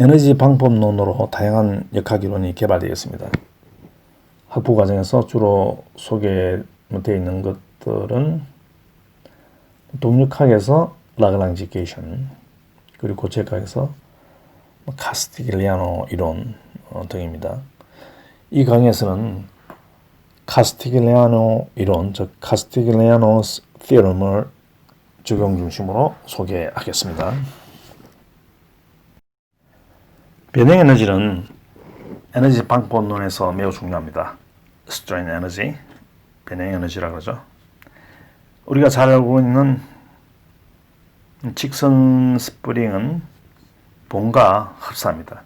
에너지 방법론으로 다양한 역학이론이 개발되었습니다. 학부 과정에서 주로 소개되어 있는 것들은 동력학에서 라그랑지 게이션 그리고 고체학에서 카스티글리아노 이론 어, 등입니다. 이 강의에서는 카스티글리아노 이론, 즉 카스티글리아노스 theorem을 적용 중심으로 소개하겠습니다. 변형 에너지는 에너지 방법론에서 매우 중요합니다. strain 에너지, 변형 에너지라 그러죠. 우리가 잘 알고 있는 직선 스프링은 봉과 흡사합니다.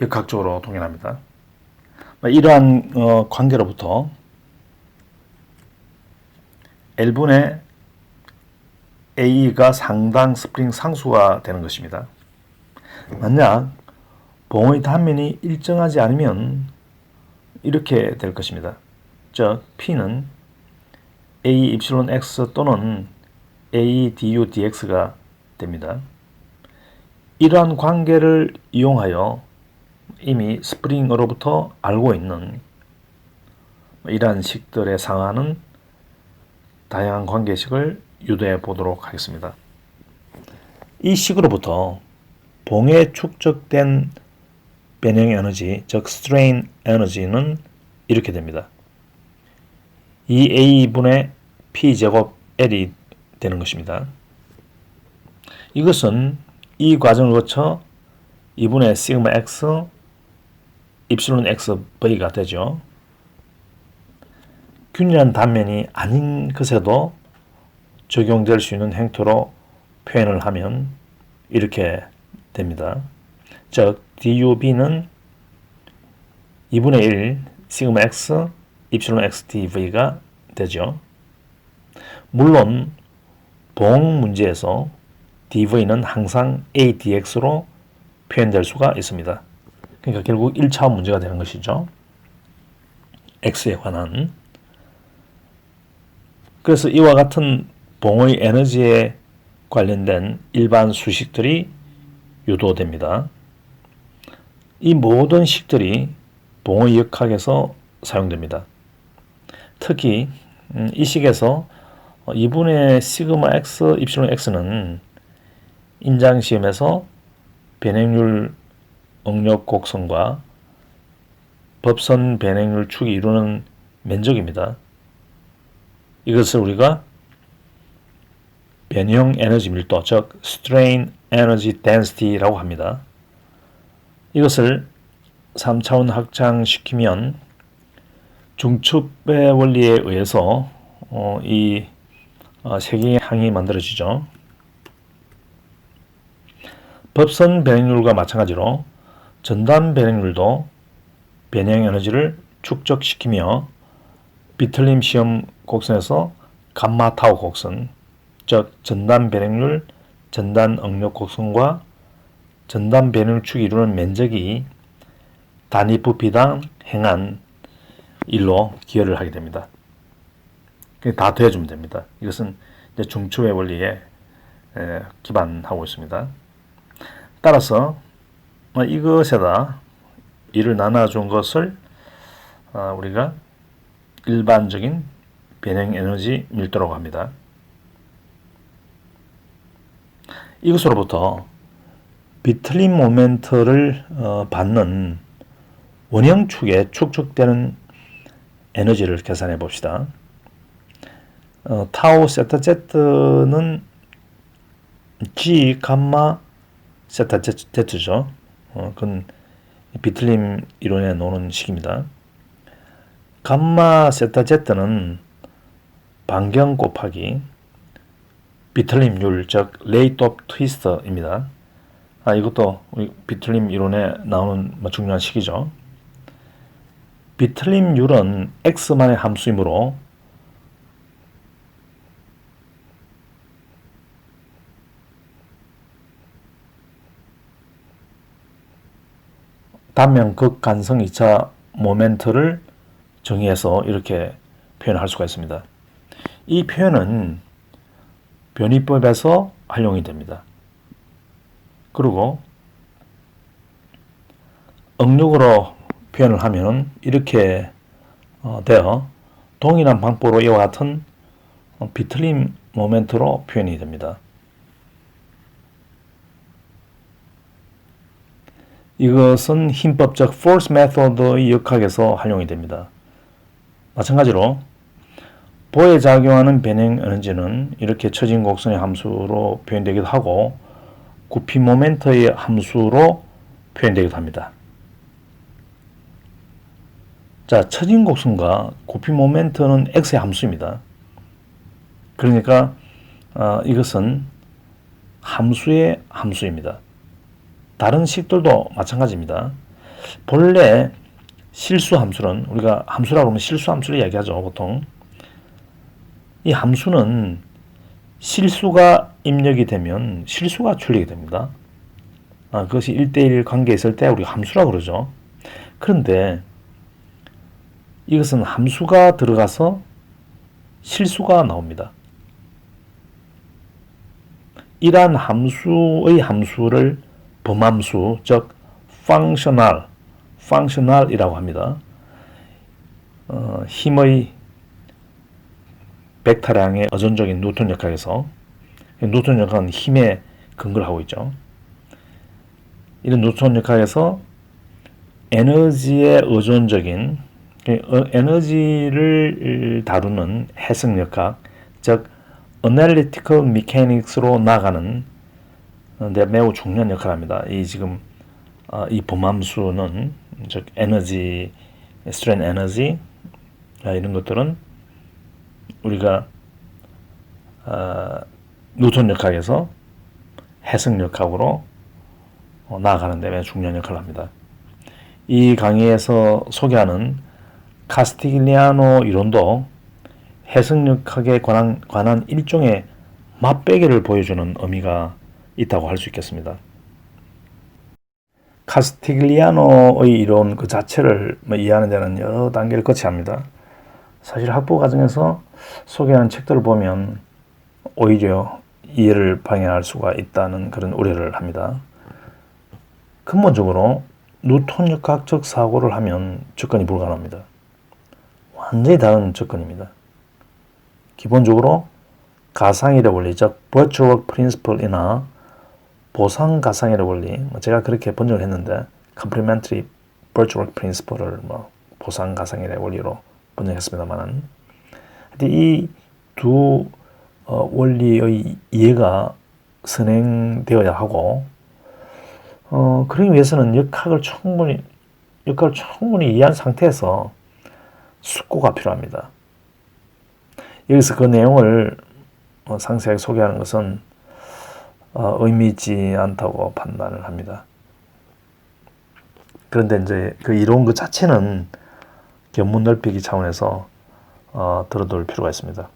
역학적으로 동일합니다. 이러한 어, 관계로부터 L분의 A가 상당 스프링 상수가 되는 것입니다. 만약 봉의 단면이 일정하지 않으면 이렇게 될 것입니다. 즉 P는 A 입실론 X 또는 A du dx가 됩니다. 이러한 관계를 이용하여 이미 스프링으로부터 알고 있는 이러한 식들에 상하는 다양한 관계식을 유도해 보도록 하겠습니다. 이 식으로부터 봉에 축적된 변형 에너지, 즉 strain 에너지는 이렇게 됩니다. 2a분의 p제곱 l이 되는 것입니다. 이것은 이 과정을 거쳐 2분의 시그마 x 입실론 x v가 되죠. 균일한 단면이 아닌 것에도 적용될 수 있는 행토로 표현을 하면 이렇게 됩니다. 즉 dub는 2분의 1 시그마 x 입실론 x dv가 되죠. 물론 봉 문제에서 dv는 항상 a dx로 표현될 수가 있습니다. 그러니까 결국 1차원 문제가 되는 것이죠. x에 관한 그래서 이와 같은 봉의 에너지에 관련된 일반 수식들이 유도됩니다. 이 모든 식들이 봉의 역학에서 사용됩니다. 특히 음, 이 식에서 2분의 시그마 x 입실론 x는 인장 시험에서 변행률 응력 곡선과 법선 변행률 축이 이루는 면적입니다. 이것을 우리가 변형 에너지 밀도, 즉 strain energy density라고 합니다. 이것을 3차원 확장시키면 중첩의 원리에 의해서 어, 이 어, 세개의 항이 만들어지죠. 법선 변형률과 마찬가지로 전단 변형률도 변형 에너지를 축적시키며 비틀림 시험 곡선에서 감마 타우 곡선, 즉 전단 변형률, 전단 응력 곡선과 전단 변형축이 이루는 면적이 단위 부피당 행한 일로 기여를 하게 됩니다. 다 더해주면 됩니다. 이것은 중추의 원리에 기반하고 있습니다. 따라서 뭐 이것에다 이를 나눠준 것을 어, 우리가 일반적인 변형 에너지 밀도라고 합니다. 이것으로부터 비틀림 모멘트를 어, 받는 원형축에 축적되는 에너지를 계산해 봅시다. 어, 타우 세타 제트는 G 감마 세타 제트죠. 어, 그건 비틀림 이론에 노는 식입니다. 감마 세타 제트는 반경 곱하기 비틀림률 즉 레이트 오브 트위스터입니다. 아 이것도 비틀림 이론에 나오는 뭐 중요한 식이죠. 비틀림률은 x만의 함수이므로 단면 극간성 2차 모멘트를 정의해서 이렇게 표현할 수가 있습니다. 이 표현은 변이법에서 활용이 됩니다. 그리고 응력으로 표현을 하면 이렇게 어, 되어 동일한 방법으로 이와 같은 어, 비틀림 모멘트로 표현이 됩니다. 이것은 힘법적 force method의 역학에서 활용이 됩니다. 마찬가지로 보에 작용하는 변형 에너지는 이렇게 처진 곡선의 함수로 표현되기도 하고 구피 모멘트의 함수로 표현되기도 합니다. 자, 처진 곡선과 구피 모멘트는 x의 함수입니다. 그러니까 어, 이것은 함수의 함수입니다. 다른 식들도 마찬가지입니다. 본래 실수 함수는 우리가 함수라고 하면 실수 함수를 이야기하죠, 보통. 이 함수는 실수가 입력이 되면 실수가 출력이 됩니다. 아, 그것이 1대1 관계에 있을 때 우리가 함수라고 그러죠. 그런데 이것은 함수가 들어가서 실수가 나옵니다. 이러한 함수의 함수를 범함수, 즉 functional, functional이라고 합니다. 어, 힘의 벡터량의 어전적인 뉴턴 역학에서 뉴턴 역학은 힘에 근거를 하고 있죠. 이런 뉴턴 역학에서 에너지의 의존적인 어, 에너지를 다루는 해석 역학, 즉 Analytical Mechanics로 나가는 데 매우 중요한 역할을 합니다. 이 지금 어, 이 범함수는 즉 에너지, 스트레인 에너지 이런 것들은 우리가 어, 뉴턴 역학에서 해석 역학으로 어, 나아가는 데 매우 중요한 역할을 합니다. 이 강의에서 소개하는 카스티글리아노 이론도 해석역학에 관한, 관한 일종의 맛배기를 보여주는 의미가 있다고 할 수 있겠습니다. 카스티글리아노의 이론 그 자체를 뭐 이해하는 데는 여러 단계를 거쳐야 합니다. 사실 학부 과정에서 소개하는 책들을 보면 오히려 이해를 방해할 수가 있다는 그런 우려를 합니다. 근본적으로 뉴턴 역학적 사고를 하면 접근이 불가능합니다. 완전히 다른 접근입니다. 기본적으로 가상일의 원리, 즉 virtual principle이나 보상 가상일의 원리, 뭐 제가 그렇게 번역을 했는데 complementary virtual principle을 뭐 보상 가상일의 원리로 번역했습니다만은 이두 어, 원리의 이해가 선행되어야 하고 어, 그러기 위해서는 역학을 충분히 역학을 충분히 이해한 상태에서 숙고가 필요합니다. 여기서 그 내용을 어, 상세하게 소개하는 것은 어, 의미 있지 않다고 판단을 합니다. 그런데 이제 그 이론 그 자체는 견문 넓히기 차원에서 어, 들어둘 필요가 있습니다.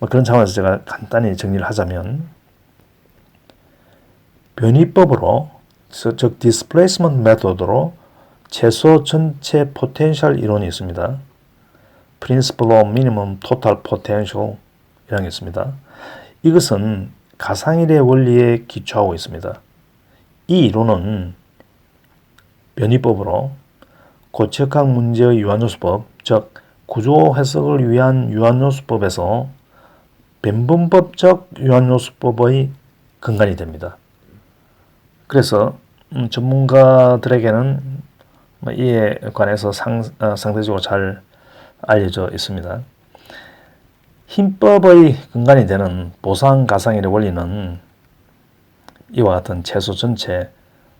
뭐 그런 차원에서 제가 간단히 정리를 하자면 변이법으로 즉 디스플레이스먼트 메소드로 최소 전체 포텐셜 이론이 있습니다. Principle of Minimum Total Potential 이라는 게 있습니다. 이것은 가상일의 원리에 기초하고 있습니다. 이 이론은 변이법으로 고체학 문제의 유한요소법, 즉 구조 해석을 위한 유한요소법에서 변분법적 유한요소법의 근간이 됩니다. 그래서 음, 전문가들에게는 뭐 이에 관해서 상, 어, 상대적으로 잘 알려져 있습니다. 힘법의 근간이 되는 보상 가상일의 원리는 이와 같은 채소 전체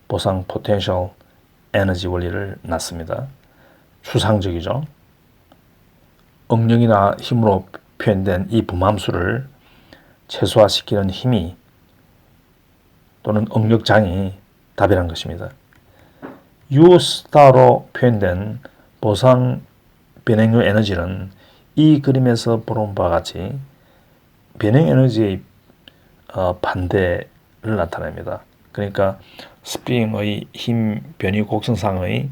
보상 포텐셜 에너지 원리를 낳습니다. 추상적이죠. 응력이나 힘으로 표현된 이 분함수를 최소화시키는 힘이 또는 응력장이 답이란 것입니다. U-스타로 표현된 보상 변행류 에너지는 이 그림에서 보는 바와 같이 변행 에너지의 어, 반대를 나타냅니다. 그러니까 스프링의 힘 변이 곡선상의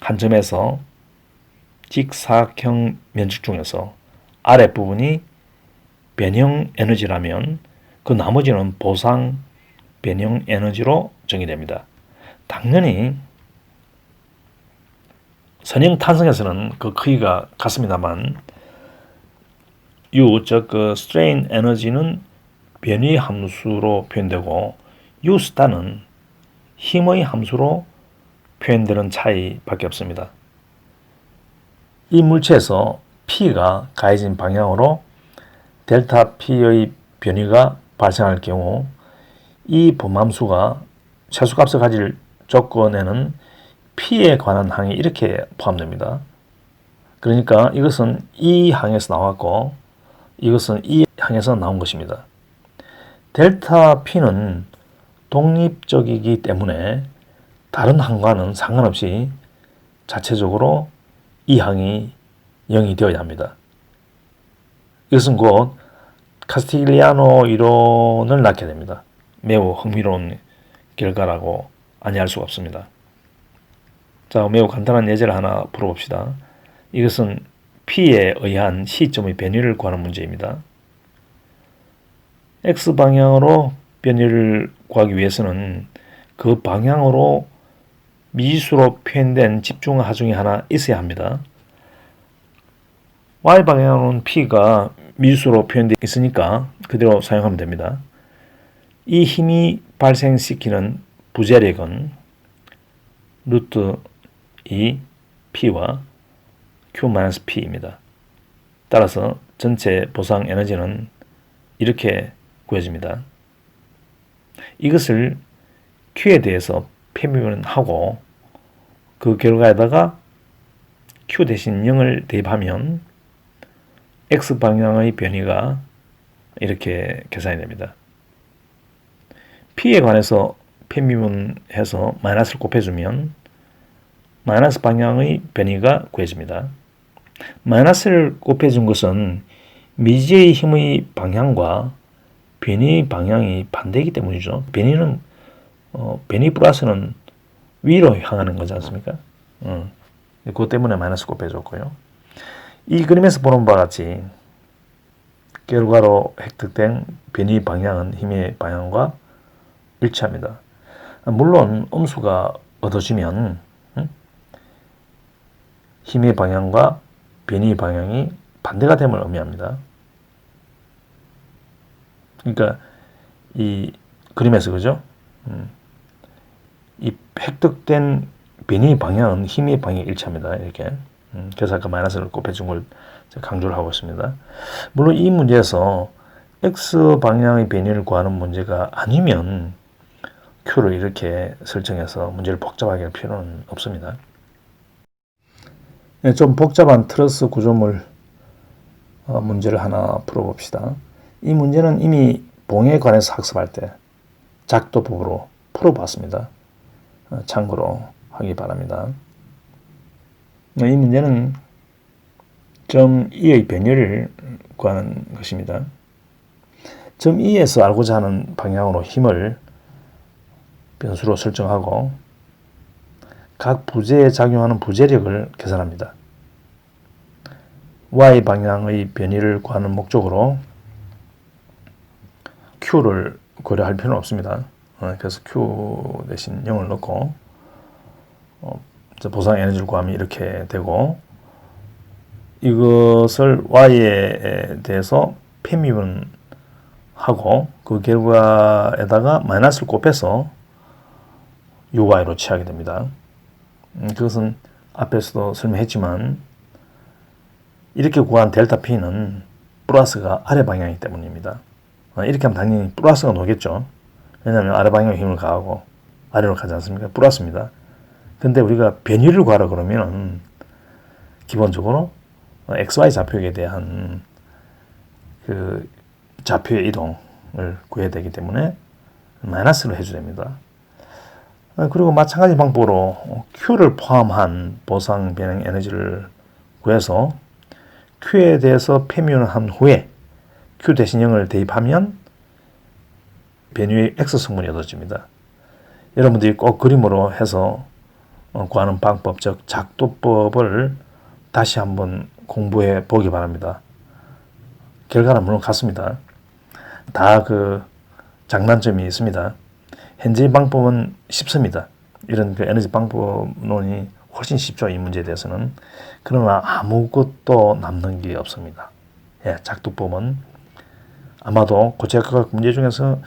한 점에서 직사각형 면적 중에서 아랫부분이 변형 에너지라면 그 나머지는 보상 변형 에너지로 정의됩니다. 당연히 선형 탄성에서는 그 크기가 같습니다만 U 즉그 strain 에너지는 변위 함수로 표현되고 U 스타는 힘의 함수로 표현되는 차이밖에 없습니다. 이 물체에서 P가 가해진 방향으로 델타 P의 변이가 발생할 경우 이 범함수가 최소값을 가질 조건에는 P에 관한 항이 이렇게 포함됩니다. 그러니까 이것은 이 항에서 나왔고 이것은 이 항에서 나온 것입니다. 델타 P는 독립적이기 때문에 다른 항과는 상관없이 자체적으로 이 항이 0이 되어야 합니다. 이것은 곧 카스틸리아노 이론을 낳게 됩니다. 매우 흥미로운 결과라고 아니할 수가 없습니다. 자, 매우 간단한 예제를 하나 풀어봅시다. 이것은 P에 의한 시점의 변이를 구하는 문제입니다. X 방향으로 변이를 구하기 위해서는 그 방향으로 미지수로 표현된 집중 하중이 하나 있어야 합니다. Y 방향으로는 P가 미지수로 표현되어 있으니까 그대로 사용하면 됩니다. 이 힘이 발생시키는 부재력은 루트 2 P와 Q-P입니다. 따라서 전체 보상 에너지는 이렇게 구해집니다. 이것을 Q에 대해서 표현하고 그 결과에다가 Q 대신 0을 대입하면 X 방향의 변이가 이렇게 계산이 됩니다. P에 관해서 편미분해서 마이너스를 곱해주면 마이너스 방향의 변이가 구해집니다. 마이너스를 곱해준 것은 미지의 힘의 방향과 변이 방향이 반대이기 때문이죠. 변이는 어, 변이 플러스는 위로 향하는 거지 않습니까? 어, 그것 때문에 마이너스 곱해줬고요. 이 그림에서 보는 바와 같이 결과로 획득된 변이 방향은 힘의 방향과 일치합니다. 물론 음수가 얻어지면 힘의 방향과 변이 방향이 반대가 됨을 의미합니다. 그러니까 이 그림에서 그죠? 음. 이 획득된 변이 방향은 힘의 방향이 일치합니다. 이렇게. 음. 그래서 아까 마이너스를 곱해준 걸 강조를 하고 있습니다. 물론 이 문제에서 x 방향의 변이를 구하는 문제가 아니면 Q를 이렇게 설정해서 문제를 복잡하게 할 필요는 없습니다. 네, 좀 복잡한 트러스 구조물 어, 문제를 하나 풀어봅시다. 이 문제는 이미 봉에 관해서 학습할 때 작도법으로 풀어봤습니다. 어, 참고로 하기 바랍니다. 네, 이 문제는 점 2의 변열을 구하는 것입니다. 점 2에서 알고자 하는 방향으로 힘을 변수로 설정하고 각 부재에 작용하는 부재력을 계산합니다. y 방향의 변이를 구하는 목적으로 q를 고려할 필요는 없습니다. 어, 그래서 q 대신 0을 넣고 어, 보상 에너지를 구하면 이렇게 되고 이것을 y에 대해서 편미분 하고 그 결과에다가 마이너스를 곱해서 UY로 취하게 됩니다. 음, 그것은 앞에서도 설명했지만 이렇게 구한 델타 P는 플러스가 아래 방향이기 때문입니다. 어, 이렇게 하면 당연히 플러스가 나겠죠. 왜냐하면 아래 방향에 힘을 가하고 아래로 가지 않습니까? 플러스입니다. 근데 우리가 변이를 구하라 그러면 기본적으로 XY 좌표에 대한 그 좌표의 이동을 구해야 되기 때문에 마이너스로 해줘야 됩니다. 어, 그리고 마찬가지 방법으로 Q를 포함한 보상 변형 에너지를 구해서 Q에 대해서 표현한 후에 Q 대신 0을 대입하면 변위의 X 성분이 얻어집니다. 여러분들이 꼭 그림으로 해서 어, 구하는 방법, 즉 작도법을 다시 한번 공부해 보기 바랍니다. 결과는 물론 같습니다. 다 그 장단점이 있습니다. 현재의 방법은 쉽습니다. 이런 그 에너지 방법론이 훨씬 쉽죠. 이 문제에 대해서는. 그러나 아무것도 남는 게 없습니다. 예, 작두법은 아마도 고체학과학 문제 중에서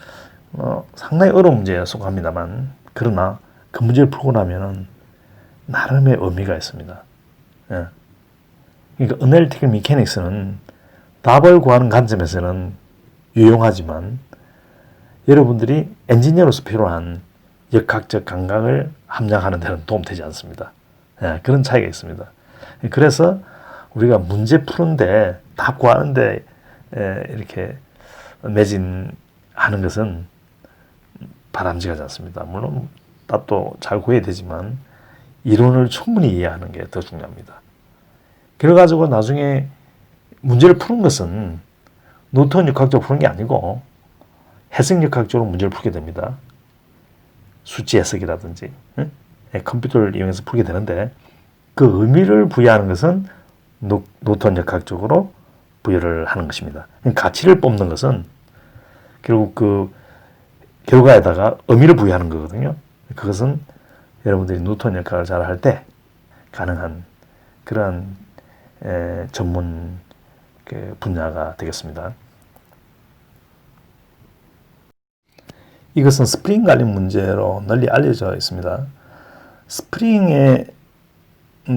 어, 상당히 어려운 문제에 속합니다만 그러나 그 문제를 풀고 나면은 나름의 의미가 있습니다. 예. 그러니까 어널리티컬 미케닉스는 답을 구하는 관점에서는 유용하지만 여러분들이 엔지니어로서 필요한 역학적 감각을 함양하는 데는 도움되지 않습니다. 예, 그런 차이가 있습니다. 그래서 우리가 문제 푸는데 답 구하는데 예, 이렇게 매진하는 것은 바람직하지 않습니다. 물론 답도 잘 구해야 되지만 이론을 충분히 이해하는 게 더 중요합니다. 그래가지고 나중에 문제를 푸는 것은 노턴 역학적으로 푸는 게 아니고 해석 역학적으로 문제를 풀게 됩니다. 수치 해석이라든지 응? 예, 컴퓨터를 이용해서 풀게 되는데 그 의미를 부여하는 것은 노, 노턴 역학적으로 부여를 하는 것입니다. 가치를 뽑는 것은 결국 그 결과에다가 의미를 부여하는 거거든요. 그것은 여러분들이 뉴턴 역학을 잘 할 때 가능한 그러한 에, 전문 그 분야가 되겠습니다. 이것은 스프링 관련 문제로 널리 알려져 있습니다. 스프링의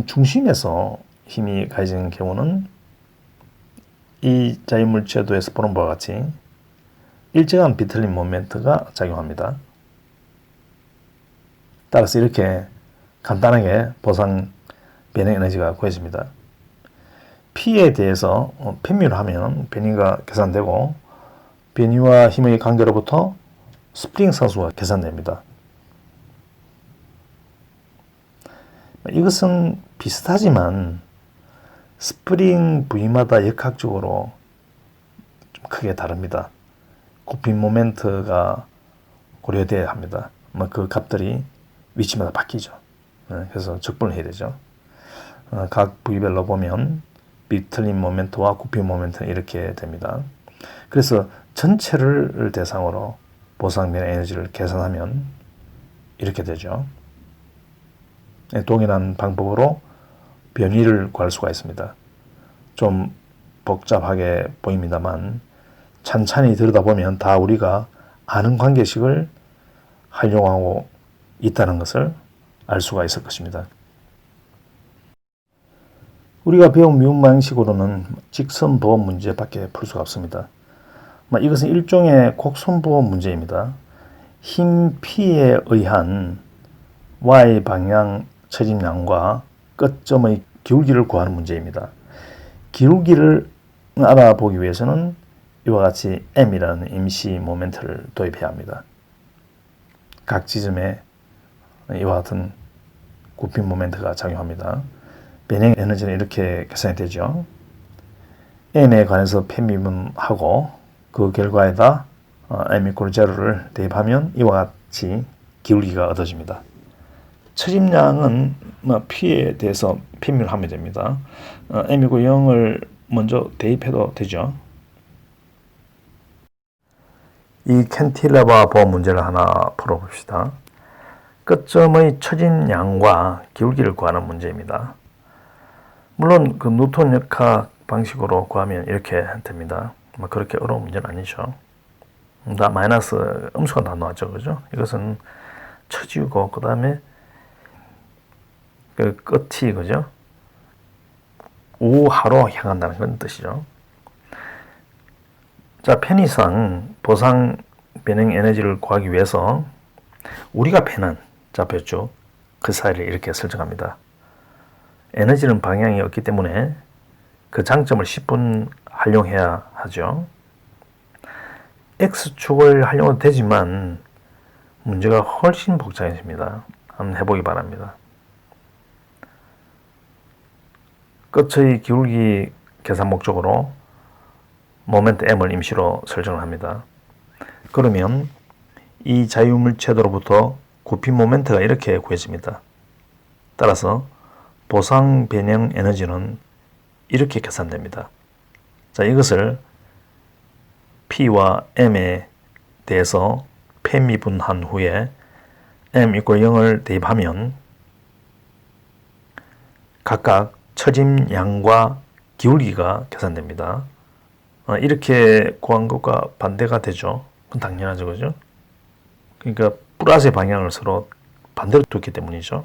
중심에서 힘이 가해지는 경우는 이 자유물체도에서 보는 바와 같이 일정한 비틀림 모멘트가 작용합니다. 따라서 이렇게 간단하게 보상 변형 에너지가 구해집니다. P에 대해서 편미를 하면 변이가 계산되고 변이와 힘의 관계로부터 스프링 상수가 계산됩니다. 이것은 비슷하지만 스프링 부위마다 역학적으로 좀 크게 다릅니다. 굽힌 모멘트가 고려돼야 합니다. 그 값들이 위치마다 바뀌죠. 네, 그래서 적분을 해야 되죠. 어, 각 부위별로 보면 비틀린 모멘트와 굽힌 모멘트 이렇게 됩니다. 그래서 전체를 대상으로 보상면 에너지를 계산하면 이렇게 되죠. 네, 동일한 방법으로 변이를 구할 수가 있습니다. 좀 복잡하게 보입니다만 찬찬히 들여다보면 다 우리가 아는 관계식을 활용하고 있다는 것을 알 수가 있을 것입니다. 우리가 배운 미분 방식으로는 직선 보험 문제밖에 풀 수가 없습니다. 이것은 일종의 곡선 보험 문제입니다. 힘 P에 의한 Y 방향 처짐량과 끝점의 기울기를 구하는 문제입니다. 기울기를 알아보기 위해서는 이와 같이 m이라는 임시 모멘트를 도입해야 합니다. 각 지점에 이와 같은 굽힌 모멘트가 작용합니다. 변형 에너지는 이렇게 계산이 되죠. m에 관해서 편미분하고 그 결과에다 m 이퀄 제로를 대입하면 이와 같이 기울기가 얻어집니다. 처짐량은 뭐 P에 대해서 편미를 하면 됩니다. m이고 0을 먼저 대입해도 되죠. 이 캔틸레바 문제를 하나 풀어봅시다. 끝점의 처진 양과 기울기를 구하는 문제입니다. 물론 그 뉴턴 역학 방식으로 구하면 이렇게 됩니다. 뭐 그렇게 어려운 문제는 아니죠. 다 마이너스 음수가 다 나왔죠, 그죠? 이것은 처지고 그 다음에 그 끝이 그죠? 우하로 향한다는 그런 뜻이죠. 자, 편의상 보상 변형 에너지를 구하기 위해서 우리가 패는 좌표쪽 그 사이를 이렇게 설정합니다. 에너지는 방향이 없기 때문에 그 장점을 10분 활용해야 하죠. X축을 활용해도 되지만 문제가 훨씬 복잡해집니다. 한번 해보기 바랍니다. 끝의 기울기 계산 목적으로 모멘트 m을 임시로 설정을 합니다. 그러면 이 자유물체도로부터 굽힌 모멘트가 이렇게 구해집니다. 따라서 보상 변형 에너지는 이렇게 계산됩니다. 자, 이것을 P와 M에 대해서 폐미분한 후에 m 이꼴 0을 대입하면 각각 처짐 양과 기울기가 계산됩니다. 어, 이렇게 구한 것과 반대가 되죠. 그건 당연하죠, 그죠? 그러니까 플러스의 방향을 서로 반대로 뒀기 때문이죠.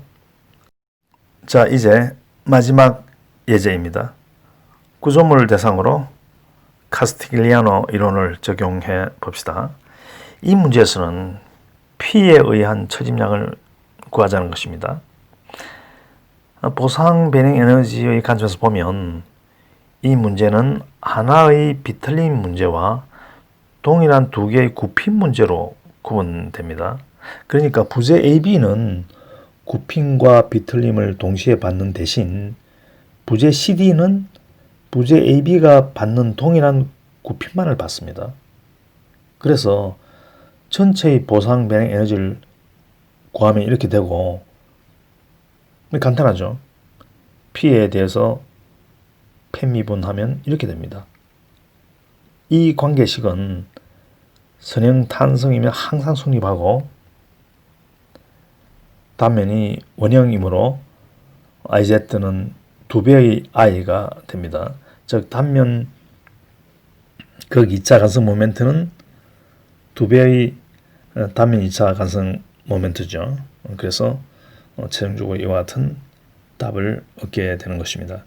자, 이제 마지막 예제입니다. 구조물 대상으로 카스티글리아노 이론을 적용해 봅시다. 이 문제에서는 P에 의한 처짐량을 구하자는 것입니다. 보상 변형 에너지의 관점에서 보면 이 문제는 하나의 비틀림 문제와 동일한 두 개의 굽힘 문제로 구분됩니다. 그러니까 부재 AB는 굽힘과 비틀림을 동시에 받는 대신 부재 CD는 부재 AB가 받는 동일한 굽힘만을 받습니다. 그래서 전체의 보상 변형 에너지를 구하면 이렇게 되고 간단하죠. P에 대해서 폐미분 하면 이렇게 됩니다. 이 관계식은 선형 탄성이면 항상 성립하고 단면이 원형이므로 IZ는 두 배의 I가 됩니다. 즉 단면 극 2차 간섭 모멘트는 두 배의 어, 단면 2차 간섭 모멘트죠. 그래서 어, 최종적으로 이와 같은 답을 얻게 되는 것입니다.